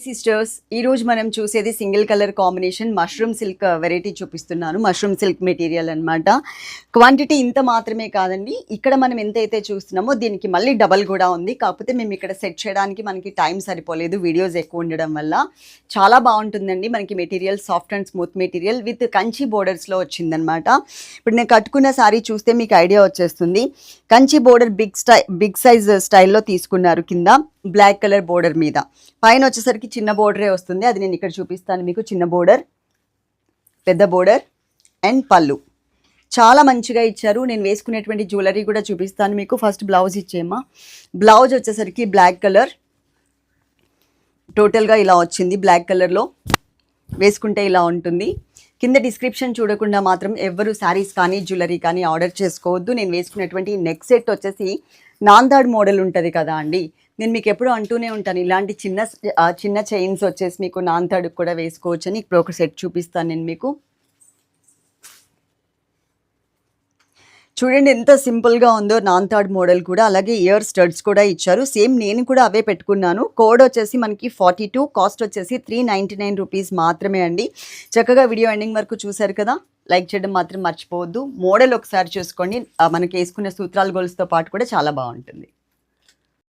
Sisters ఈ రోజు మనం చూసేది single colour combination mushroom silk variety చూపిస్తున్నాను. మష్రూమ్ సిల్క్ మెటీరియల్ అన్నమాట. క్వాంటిటీ ఇంత మాత్రమే కాదండి. ఇక్కడ మనం ఎంతైతే చూస్తున్నామో దీనికి మళ్ళీ డబల్ కూడా ఉంది. కాకపోతే మేము ఇక్కడ సెట్ చేయడానికి మనకి టైం సరిపోలేదు వీడియోస్ ఎక్కువ ఉండడం వల్ల. చాలా బాగుంటుందండి మనకి material soft and smooth material with Kanchi బోర్డర్స్లో వచ్చిందనమాట ఇప్పుడు నేను కట్టుకున్న సారీ చూస్తే మీకు ఐడియా వచ్చేస్తుంది. కంచి బోర్డర్ బిగ్ స్టై బిగ్ సైజ్ స్టైల్లో తీసుకున్నారు కింద. బ్లాక్ కలర్ బోర్డర్ మీద. పైన వచ్చేసరికి చిన్న బోర్డరే వస్తుంది. అది నేను ఇక్కడ చూపిస్తాను మీకు. చిన్న బోర్డర్ పెద్ద బోర్డర్ అండ్ పళ్ళు. చాలా మంచిగా ఇచ్చారు. నేను వేసుకునేటువంటి జ్యువెలరీ కూడా చూపిస్తాను మీకు. ఫస్ట్ బ్లౌజ్ ఇచ్చేమా బ్లౌజ్ వచ్చేసరికి బ్లాక్ కలర్. టోటల్గా ఇలా వచ్చింది బ్లాక్ కలర్లో. వేసుకుంటే ఇలా ఉంటుంది. కింద డిస్క్రిప్షన్ చూడకుండా మాత్రం ఎవరు శారీస్ కానీ జ్యువెలరీ కానీ ఆర్డర్ చేసుకోవద్దు. నేను వేసుకునేటువంటి నెక్ సెట్ వచ్చేసి నాందాడ్ మోడల్ ఉంటుంది కదా అండి. నేను మీకు ఎప్పుడూ అంటూనే ఉంటాను ఇలాంటి చిన్న చిన్న చైన్స్ వచ్చేసి మీకు నాన్ తడుకు కూడా వేసుకోవచ్చు అని ఇప్పుడు ఒక సెట్ చూపిస్తాను నేను మీకు. చూడండి ఎంత సింపుల్గా ఉందో నాన్ థర్డ్ మోడల్ కూడా అలాగే ఇయర్ స్టడ్స్ కూడా ఇచ్చారు. సేమ్ నేను కూడా అవే పెట్టుకున్నాను. కోడ్ వచ్చేసి మనకి ఫార్టీ టూ కాస్ట్ వచ్చేసి త్రీ నైంటీ నైన్ రూపీస్ మాత్రమే అండి. చక్కగా వీడియో ఎండింగ్ వరకు చూశారు కదా? లైక్ చేయడం మాత్రం మర్చిపోవద్దు. మోడల్ ఒకసారి చూసుకోండి. మనకి వేసుకునే సూత్రాల గోల్స్తో పాటు కూడా చాలా బాగుంటుంది.